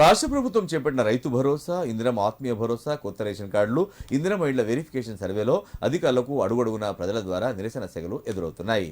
రాష్ట్ర ప్రభుత్వం చేపట్టిన రైతు భరోసా ఇందిరం ఆత్మీయ భరోసా కొత్త రేషన్ కార్డులు ఇందిరం ఇళ్ళ వెరిఫికేషన్ సర్వేలో అధికారులకు అడుగడుగునా ప్రజల ద్వారా నిరసన సెగలు ఎదురవుతున్నాయి.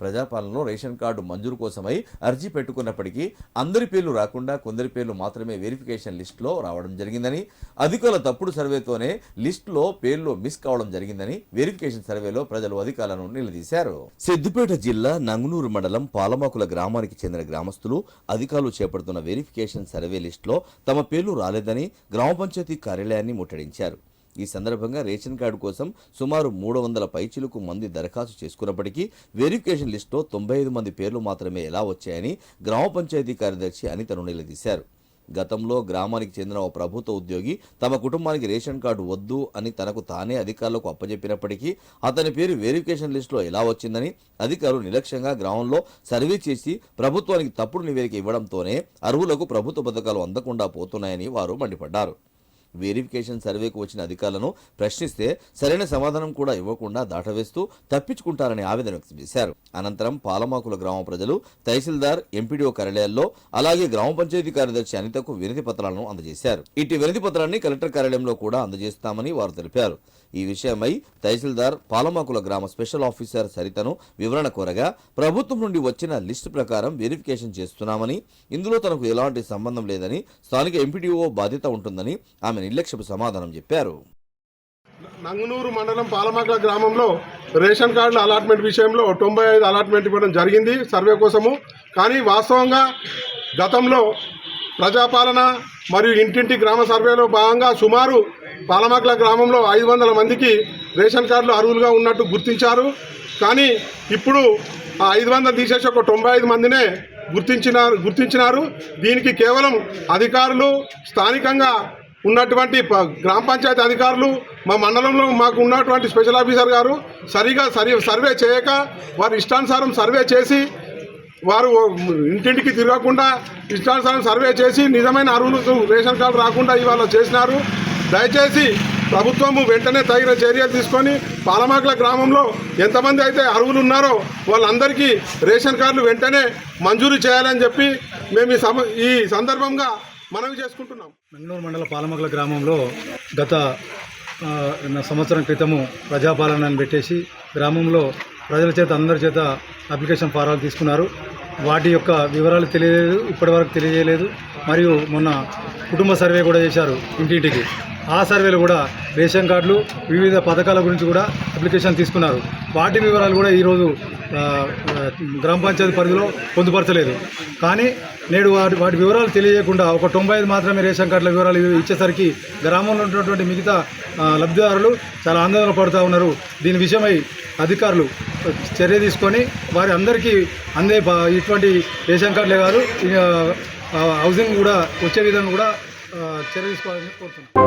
ప్రజాపాలనలో రేషన్ కార్డు మంజూరు కోసమై అర్జీ పెట్టుకున్నప్పటికీ అందరి పేర్లు రాకుండా కొందరి పేర్లు మాత్రమే వెరిఫికేషన్ లిస్టులో రావడం జరిగిందని అధికారుల తప్పుడు సర్వేతోనే లిస్టులో పేర్లు మిస్ కావడం జరిగిందని వెరిఫికేషన్ సర్వేలో ప్రజలు అధికారులను నిలదీశారు. సిద్దిపేట జిల్లా నంగునూరు మండలం పాలమాకుల గ్రామానికి చెందిన గ్రామస్తులు అధికారులు చేపడుతున్న వెరిఫికేషన్ సర్వే లిస్టులో తమ పేర్లు రాలేదని గ్రామ పంచాయతీ కార్యాలయాన్ని ముట్టడించారు. ఈ సందర్భంగా రేషన్ కార్డు కోసం సుమారు మూడు వందల పైచీలకు మంది దరఖాస్తు చేసుకున్నప్పటికీ వెరిఫికేషన్ లిస్టులో తొంభై ఐదు మంది పేర్లు మాత్రమే ఎలా వచ్చాయని గ్రామ పంచాయతీ కార్యదర్శి అనితను నిలదీశారు. గతంలో గ్రామానికి చెందిన ఓ ప్రభుత్వ ఉద్యోగి తమ కుటుంబానికి రేషన్ కార్డు వద్దు అని తనకు తానే అధికారులకు అప్పజెప్పినప్పటికీ అతని పేరు వెరిఫికేషన్ లిస్టులో ఎలా వచ్చిందని అధికారులు నిర్లక్ష్యంగా గ్రామంలో సర్వే చేసి ప్రభుత్వానికి తప్పుడు నివేదిక ఇవ్వడంతోనే అర్హులకు ప్రభుత్వ పథకాలు అందకుండా పోతున్నాయని వారు మండిపడ్డారు. వెరిఫికేషన్ సర్వేకు వచ్చిన అధికారులను ప్రశ్నిస్తే సరైన సమాధానం కూడా ఇవ్వకుండా దాటవేస్తూ తప్పించుకుంటారని ఆవేదన వ్యక్తం చేశారు. అనంతరం పాలమాకుల గ్రామ ప్రజలు తహసీల్దార్ ఎంపీడీఓ కార్యాలయాల్లో అలాగే గ్రామ పంచాయతీ కార్యదర్శి అనితకు వినతి పత్రాలను అందజేశారు. ఇటు వినతి పత్రాన్ని కలెక్టర్ కార్యాలయంలో కూడా అందజేస్తామని వారు తెలిపారు. ఈ విషయమై తహసీల్దార్ పాలమాకుల గ్రామ స్పెషల్ ఆఫీసర్ సరితను వివరణ కోరగా ప్రభుత్వం నుండి వచ్చిన లిస్టు ప్రకారం వెరిఫికేషన్ చేస్తున్నామని ఇందులో తనకు ఎలాంటి సంబంధం లేదని స్థానిక ఎంపీడీఓ బాధ్యత ఉంటుందని ఆమె నిర్లక్ష్యపు సమాధానం చెప్పారు. నంగునూరు మండలం పాలమాకల గ్రామంలో రేషన్ కార్డుల అలాట్మెంట్ విషయంలో తొంభై ఐదు అలాట్మెంట్ ఇవ్వడం జరిగింది సర్వే కోసము. కానీ వాస్తవంగా గతంలో ప్రజాపాలన మరియు ఇంటింటి గ్రామ సర్వేలో భాగంగా సుమారు పాలమాకల గ్రామంలో ఐదు వందల మందికి రేషన్ కార్డులు అర్హులుగా ఉన్నట్టు గుర్తించారు. కానీ ఇప్పుడు ఆ ఐదు వందలు తీసేసి ఒక తొంభై ఐదు మందినే గుర్తించినారు గుర్తించినారు. దీనికి కేవలం అధికారులు స్థానికంగా ఉన్నటువంటి గ్రామ పంచాయతీ అధికారులు మా మండలంలో మాకు ఉన్నటువంటి స్పెషల్ ఆఫీసర్ గారు సరిగా సరి సర్వే చేయక వారి ఇష్టానుసారం సర్వే చేసి వారు ఇంటింటికి తిరగకుండా ఇష్టానుసారం సర్వే చేసి నిజమైన అరువులు రేషన్ కార్డు రాకుండా ఇవాళ చేసినారు. దయచేసి ప్రభుత్వము వెంటనే తగిన చర్యలు తీసుకొని పాలమాకుల గ్రామంలో ఎంతమంది అయితే అరువులు ఉన్నారో వాళ్ళందరికీ రేషన్ కార్డులు వెంటనే మంజూరు చేయాలని చెప్పి మేము ఈ సమ ఈ సందర్భంగా మనవి చేసుకుంటున్నాం. నంగనూరు మండల పాలమగల గ్రామంలో గత సంవత్సరం క్రితము ప్రజాపాలనని పెట్టేసి గ్రామంలో ప్రజల చేత అందరి చేత అప్లికేషన్ ఫారాలు తీసుకున్నారు. వాటి యొక్క వివరాలు తెలియలేదు ఇప్పటివరకు తెలియజేయలేదు. మరియు మొన్న కుటుంబ సర్వే కూడా చేశారు ఇంటింటికి. ఆ సర్వేలో కూడా రేషన్ కార్డులు వివిధ పథకాల గురించి కూడా అప్లికేషన్ తీసుకున్నారు. వాటి వివరాలు కూడా ఈరోజు గ్రామ పంచాయతీ పరిధిలో పొందుపరచలేదు. కానీ నేడు వాటి వాటి వివరాలు తెలియజేయకుండా ఒక తొంభై ఐదు మాత్రమే రేషన్ కార్డుల వివరాలు ఇచ్చేసరికి గ్రామంలో ఉన్నటువంటి మిగతా లబ్ధిదారులు చాలా ఆందోళన పడుతూ ఉన్నారు. దీని విషయమై అధికారులు చర్య తీసుకొని వారి అందరికీ అందే ఇటువంటి రేషన్ కార్డులే కాదు హౌసింగ్ కూడా వచ్చే విధంగా కూడా చర్య తీసుకోవాలని కోరుతున్నాను